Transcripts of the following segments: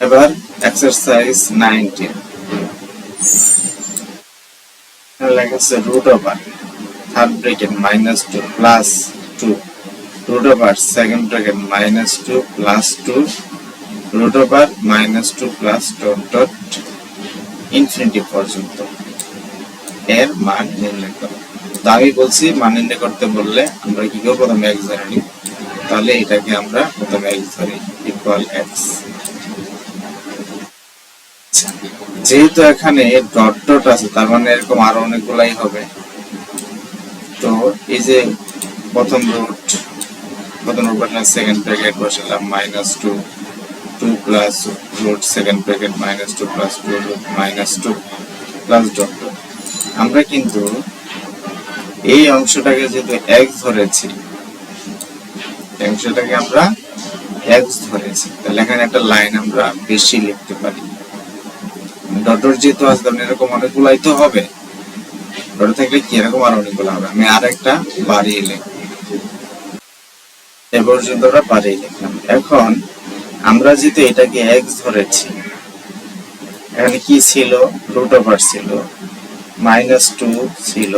এবার exercise nineteen লেখা over third minus two plus two পর্যন্ত। এর মান আমি বলছি, মান নির্ণয় করতে বললে আমরা কি করব? প্রথমে তাহলে এটাকে আমরা প্রথমে এক্স ধরি ইকুয়াল এক্স যেহেতু এখানে ডট ডট আছে, তার মানে এরকম আরও অনেকগুলাই হবে। তো এই যে প্রথম রুট প্রথম রুট সেকেন্ড ব্র্যাকেট বসালাম minus two two plus root second bracket minus two plus two root minus two plus dot dot আমরা কিন্তু এই অংশটাকে যেহেতু এক্স ধরেছি অংশটাকে আমরা এক্স ধরেছি। তাহলে এখানে একটা লাইন আমরা বেশি লিখতে পারি। ডটর যেহেতু আছে এরকম অনেকগুলাই তো হবে। ডট থাকলে কি এরকম আর অনেকগুলো হবে? আমি আর একটা বাড়িয়ে লিখব এ পর্যন্ত আমরা বাড়িয়ে লিখলাম। এখন আমরা যেহেতু এটাকে এক্স ধরেছি, এখানে কি ছিল? রুট ওভার ছিল মাইনাস টু ছিল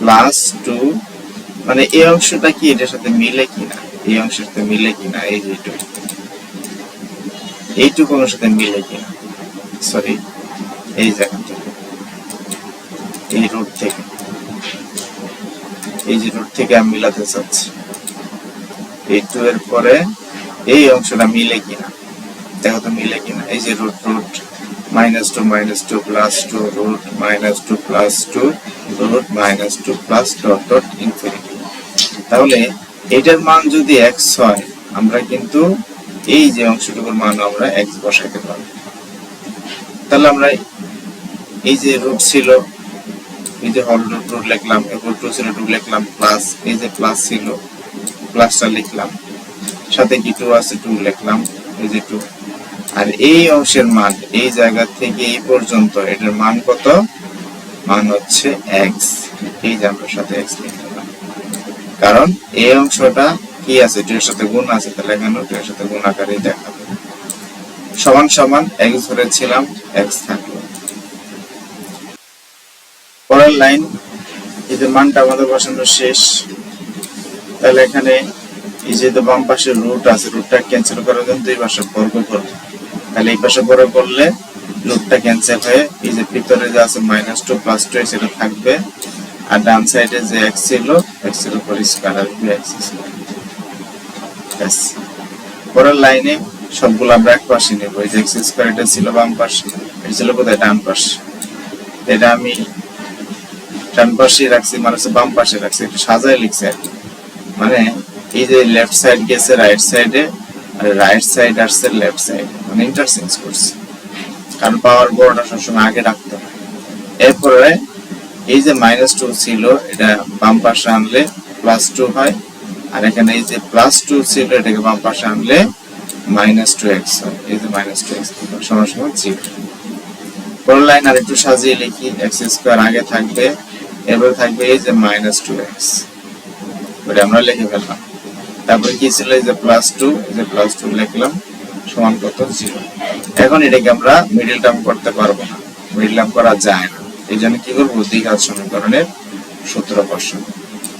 প্লাস টু মানে এই অংশটা কি এটার সাথে মিলে কিনা? এই অংশের সাথে মিলে কিনা? এই যেটুকু এইটুকু অংশের সাথে মিলে কিনা? সরি, এই জায়গা থেকে এই রুট থেকে। এই যে রুট থেকে আমি মিলাতে চাচ্ছি। এই টু এর পরে এই অংশটা মিলে কিনা? দেখো তো মিলে কিনা। এই যে root root minus two minus two plus two root minus two plus two root minus two plus dot dot infinity তাহলে এটার মান যদি এক্স হয়, আমরা কিন্তু এই যে অংশটুকুর মান আমরা এক্স বসাইতে পারব। তাহলে আমরা এই যে রুট ছিল, এই যে হল রুট রুট লিখলাম এরপর টু ছিল টু লিখলাম প্লাস এই যে প্লাস ছিল প্লাসটা লিখলাম। সাথে কি টু আছে টু লিখলাম, এই যে টু আর এই অংশের মান, এই জায়গা থেকে এই পর্যন্ত, এটার মান কত? মান হচ্ছে এক্স এই যে আমরা সাথে এক্স লিখলাম। কারণ এই অংশটা কি আছে? টু এর সাথে গুণ আছে, তাহলে এখানে টু এর সাথে গুণ আকারে দেখাবো। সমান সমান এক্স ধরেছিলাম এক্স থাকল। পরের লাইন, এই যে মানটা আমাদের বসানো শেষ, তাহলে এখানে এই যে তো বাম পাশে রুট আছে রুটটা ক্যান্সেল করার জন্য দুই পাশে বর্গ করব তাহলে এই পাশে বর্গ করলে রুটটা ক্যান্সেল হয়ে, এই যে ভিতরে যে আছে মাইনাস টু প্লাস টু সেটা থাকবে। আর ডান সাইডে যে এক্স ছিল এক্সের উপর স্কয়ার আসবে এক্স ব্যাস। পরের লাইনে সবগুলো আমরা এক পাশে নেব। এই যে এক্স এটা ছিল বাম পাশে, এটা ছিল কোথায় ডান পাশে। এটা আমি ডান পাশে রাখছি মানে হচ্ছে বাম পাশে রাখছি একটু সাজায় লিখছি আর কি। মানে এই যে লেফট সাইড গেছে রাইট সাইডে আর রাইট সাইড আসছে লেফট সাইড মানে ইন্টারচেঞ্জ করছে। কারণ পাওয়ার বোর্ডটা সবসময় আগে রাখতে হয়। এরপরে এই যে মাইনাস টু ছিল, এটা বাম পাশে আনলে প্লাস টু হয়। আর এখানে এই যে প্লাস টু ছিল, এটাকে বাম পাশে আনলে মাইনাস টু এক্স এই যে মাইনাস টু এক্স সমান সমান জিরো পরের লাইন আর একটু সাজিয়ে লিখি এক্স স্কোয়ার আগে থাকবে, এরপরে থাকবে এই যে মাইনাস টু এক্স ওটা আমরা লিখে ফেললাম। তারপরে কি ছিল? এই যে প্লাস টু যে প্লাস টু লিখলাম, সমান কত? জিরো এখন এটাকে আমরা মিডিল টার্ম করতে পারব না। মিডিল টার্ম করা যায় না। এই জন্য কি করব? দ্বিঘাত সমীকরণের সূত্র বর্ষণ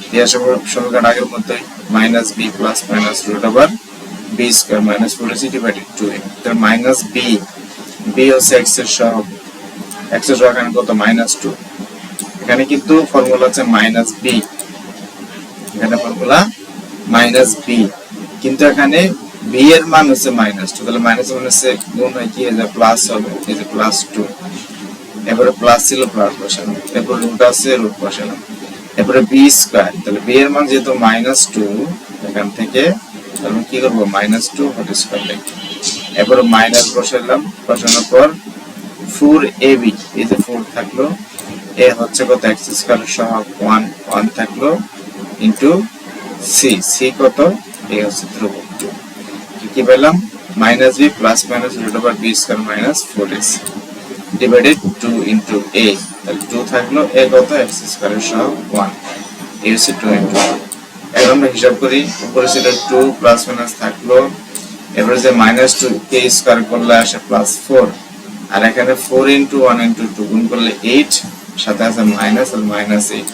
দ্বিঘাত সমীকরণ আগের মধ্যে minus B plus minus root over B square minus four is divided two A তাহলে মাইনাস বি বি হচ্ছে এক্সের সহগ এক্সের সহগ এখানে কত? মাইনাস টু এখানে কিন্তু ফর্মুলা হচ্ছে মাইনাস বি এখানে ফর্মুলা মাইনাস বি কিন্তু এখানে বি এর মান হচ্ছে মাইনাস টু তাহলে মাইনাস হচ্ছে গুণ হয় কি? যে প্লাস হবে। এই যে প্লাস টু এরপরে প্লাস ছিল প্লাস বসালাম। এরপর রুট আছে রুট বসালাম। এরপরে বি স্কোয়ার তাহলে বি এর মান যেহেতু মাইনাস টু এখান থেকে তাহলে কি করব? মাইনাস টু হোল স্কোয়ার লিখব এরপরে মাইনাস বসালাম বসানোর পর ফোর এ বি এই যে ফোর থাকল এ হচ্ছে কত? এক্স স্কোয়ার সহ ওয়ান ওয়ান থাকল ইন্টু সি সি কত? এ হচ্ছে ধ্রুবক টু কি পেলাম? Minus B plus minus root over B square minus four S divided two into A তাহলে টু থাকল। এ কত? এক্স স্কোয়ারের সহ ওয়ান এ হচ্ছে টু ইন্টু এখন আমরা হিসাব করি, উপরে ছিল টু প্লাস মাইনাস থাকল, এবারে যে মাইনাস টু কে স্কোয়ার করলে আসে প্লাস ফোর আর এখানে four into one into two গুণ করলে এইট সাথে আছে মাইনাস আর মাইনাস এইট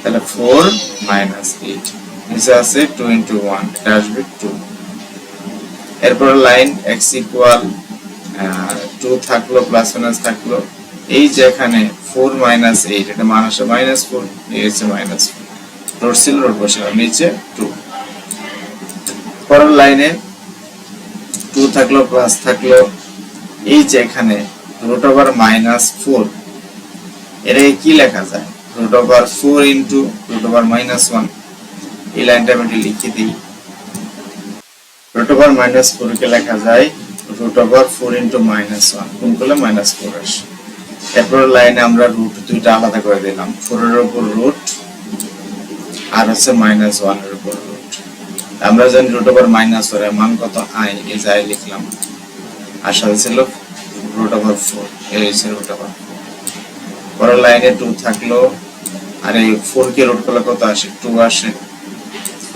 তাহলে ফোর মাইনাস এইট নিচে আছে টু ইন্টু ওয়ান এটা আসবে টু এরপরে লাইন এক্স ইকুয়াল টু থাকল প্লাস মাইনাস থাকল, এই যে এখানে ফোর মাইনাস এইট এটা মান মাইনাস ফোর এই হচ্ছে মাইনাস ফোর ছিল রোড বসে নিচে টু পরের লাইনে টু থাকল প্লাস থাকল, এই যে এখানে রুট ওভার মাইনাস ফোর এটা কি লেখা যায়? Root over four into root over minus one এই লাইনটা আমি লিখে দিই। রুট ওভার মাইনাস ফোর কে লেখা যায় root over four into minus one কোন করলে মাইনাস ফোর আসে। এরপর লাইনে আমরা রুট দুইটা আলাদা করে দিলাম। ফোরের উপর রুট আর হচ্ছে মাইনাস ওয়ানের উপর রুট আমরা জানি রুট ওভার মাইনাস ফোর মান কত? আই এই যে আই লিখলাম। আর সাথে ছিল রুট ওভার ফোর এই হচ্ছে রুট ওভার পরের লাইনে টু থাকল, আর এই ফোর কে রুট করলে কত আসে? টু আসে।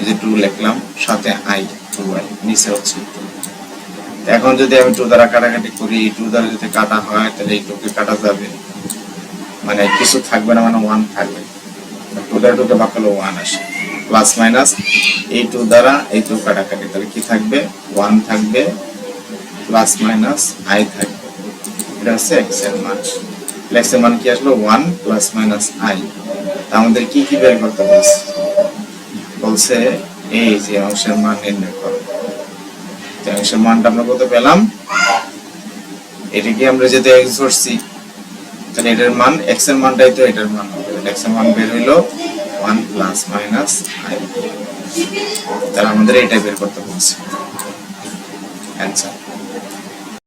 এই যে টু লিখলাম, সাথে আই টু আই, নিচে হচ্ছে এখন যদি আমি টু দ্বারা কাটাকাটি করি, এই টু দ্বারা যদি কাটা হয়, তাহলে এই টুকে কাটা যাবে। মানে কিছু থাকবে না মানে ওয়ান থাকবে। টুকে ভাগ করলে ওয়ান আসে। প্লাস মাইনাস এই টু দ্বারা এই টু কাটাকাটি, তাহলে কি থাকবে? ওয়ান থাকবে প্লাস মাইনাস আই থাকবে। এটা হচ্ছে এক্সের মান। এক্সের মান কি আসলো? ওয়ান প্লাস মাইনাস আই আমাদের কি কি বের করতে বলছে? বলছে এই যে অংশের মান নির্ণয় করো। অংশের মানটা আমরা কত পেলাম? এটাকে আমরা যেহেতু এক্স ধরছি, তাহলে এটার মান এক্সের মানটাই তো এটার মান হবে। এক্স ওয়ান বের হইল ওয়ান প্লাস মাইনাস আই তাহলে আমাদের এটাই বের করতে বলছে। অ্যান্সার